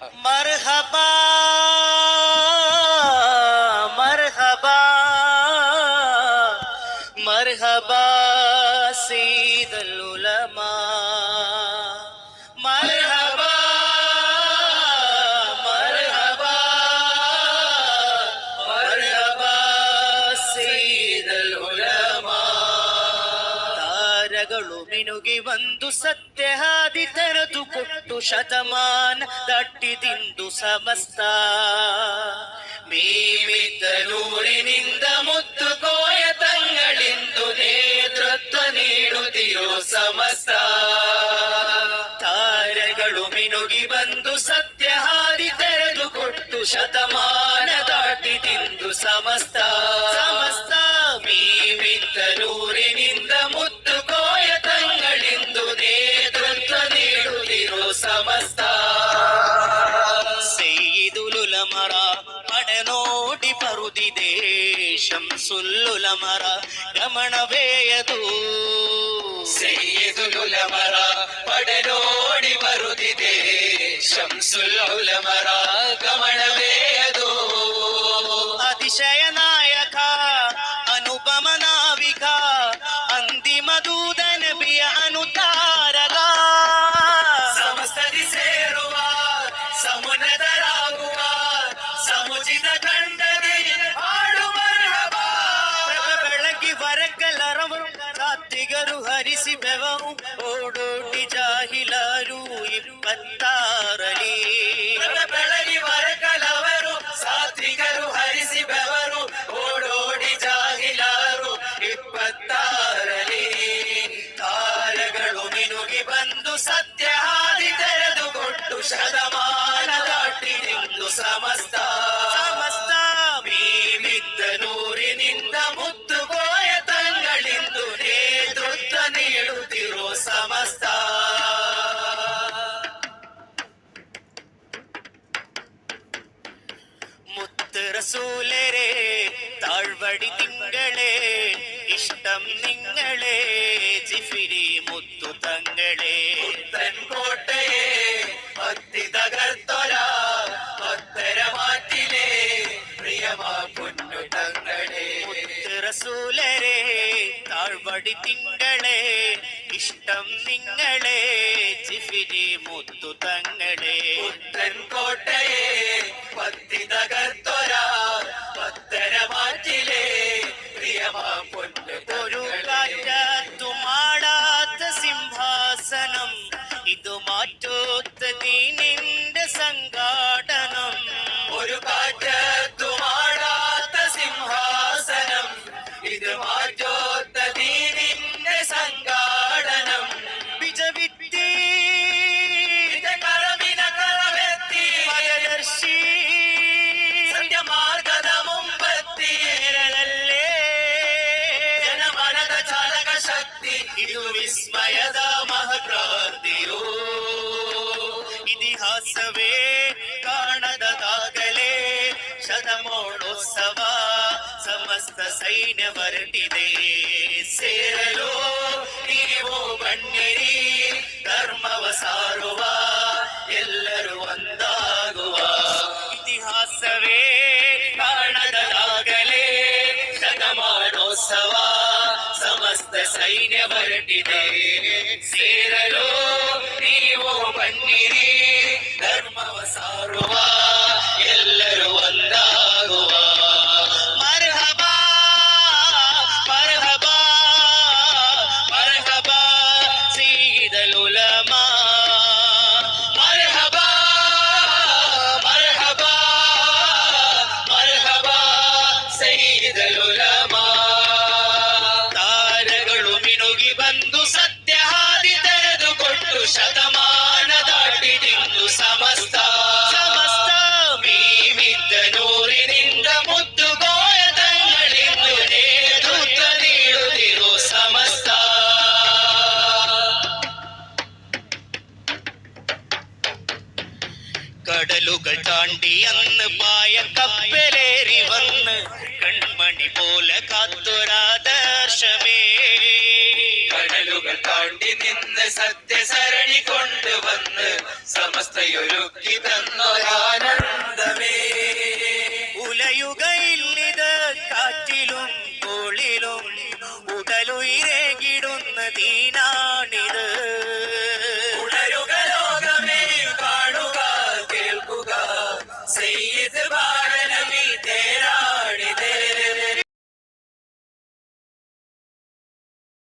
மர்ஹபா மர்ஹபா மர்ஹபா சீதல் ತಾರಗಳು ಮಿನುಗಿ ಬಂದು ಸತ್ಯ ಹಾದಿ ತೆರೆದು ಕೊಟ್ಟು ಶತಮಾನ ದಟ್ಟಿದಿಂದು ಸಮಸ್ತ. ಮೀಮಿತ್ತಲೂರಿನಿಂದ ಮುತ್ತು ಕೋಯ ತಂಗಳಿಂದು ನೇತೃತ್ವ ನೀಡುತ್ತಿರೋ ಸಮಸ್ತ. ತಾರೆಗಳು ಮಿನುಗಿ ಬಂದು ಸತ್ಯ ಹಾದಿ ತೆರೆದು ಕೊಟ್ಟು ಶತಮಾನ ದಾಟಿದಿಂದು ಸಮಸ್ತ. ಸಮಸ್ತ ಮೀಮಿತ್ತಲೂರಿನಿಂದ ಮುತ್ತು ಪಡೆನೋಡಿ ಬರುದಿದೆ ಶಂಸುಲ್ಲುಲ ಮರ ಗಮನವೇಯದು ಸೈದುಲುಲ ಮರ ಪಡೆನೋಡಿ ಬರುದಿದೆ ಶಂಸುಲ್ಲುಲ ಮರ ಗಮನವೇಯದು ಅತಿಶಯ ನಾಯಕ ಅನುಪಮ ನಾವಿಕ ಅಂತಿಮ ದೂದನ ಬಿಯ ಸಮಸ್ತ. ಸಮಸ್ತ. ಮೀಮಿದ್ದ ನೂರಿನಿಂದ ಮುತ್ತು ಗೋಯ ತಂಗಳಿಂದು ನೇತೃತ್ವ ನೀಡುತ್ತಿರೋ ಸಮಸ್ತ. ಮುತ್ತು ರಸೂಲೆರೆ ತಾಳ್ವಡಿ ತಿಂಗಳೇ ഇഷ്ടം നിങ്ങളെ ജിഫിരി മുത്തു തങ്ങളെ. കോട്ടയെ ഭക്തി തകർത്തൊര ഭക്തരമാറ്റിലെ പ്രിയമാ പൊന്നു തങ്ങളെ. റസൂലരെ താഴ്വടി തിങ്കളെ ഇഷ്ടം നിങ്ങളെ ജിഫിരി മുത്തു തങ്ങളെ. കോട്ടയെ ഭക്തി തകർത്തൊര മാറ്റോത്തീരിന്റെ സംഘാടനം. വിജവിത്തി കറവിനകറവെത്തി മലദർശി സത്യമാർഗത മുമ്പത്തി കേരളല്ലേ ജനമനത ചാലക ശക്തി ഇതു വിസ്മയത മഹപ്രാർത്തിയോ ഇതിഹാസവേ ಶತಮೋಣೋತ್ಸವ ಸಮಸ್ತ ಸೈನ್ಯ ಹೊರಟಿದೆ ಸೇರಲು ನೀವು ಬಣ್ಣಿರಿ ಧರ್ಮವ ಸಾರುವ ಸಮಸ್ತ ಸೈನ್ಯ ಹೊರಟಿದೆ. ಸೇರಲು ನೀವು ಬನ್ನಿರಿ ಧರ್ಮವ ಸಾರುವ ಎಲ್ಲರೂ ಒಂದಾಗುವ ಬಂದು ಸತ್ಯ ಹಾದಿ ತೆರೆದು ಕೊಟ್ಟು ಶತಮಾನ ದಾಟಿ ನಿಂದು ಸಮಸ್ತ ಸಮಸ್ತ ಮೀಮಿದ್ದ ನೂರಿನಿಂದ ಮುತ್ತು ಗೋಯ ತಂಗಳಿಂದು ನೇತೃತ್ವ ನೀಡುತ್ತಿರೋ ಸಮಸ್ತ കടലുകൾ താണ്ടി അന്ന് പായ കപ്പലേറി വന്ന് കൺമണി പോലെ കാത്തൊരാദർശമേ കടലുകൾ താണ്ടി നിന്ന് സത്യസരണി കൊണ്ടുവന്ന് സമസ്തയൊരുക്കി തന്നൊരാനന്ദമേ ഉലയുകയില്ലിത് കാറ്റിലും കോളിലും ഉടലുയിരേകിടുന്ന ദീനാ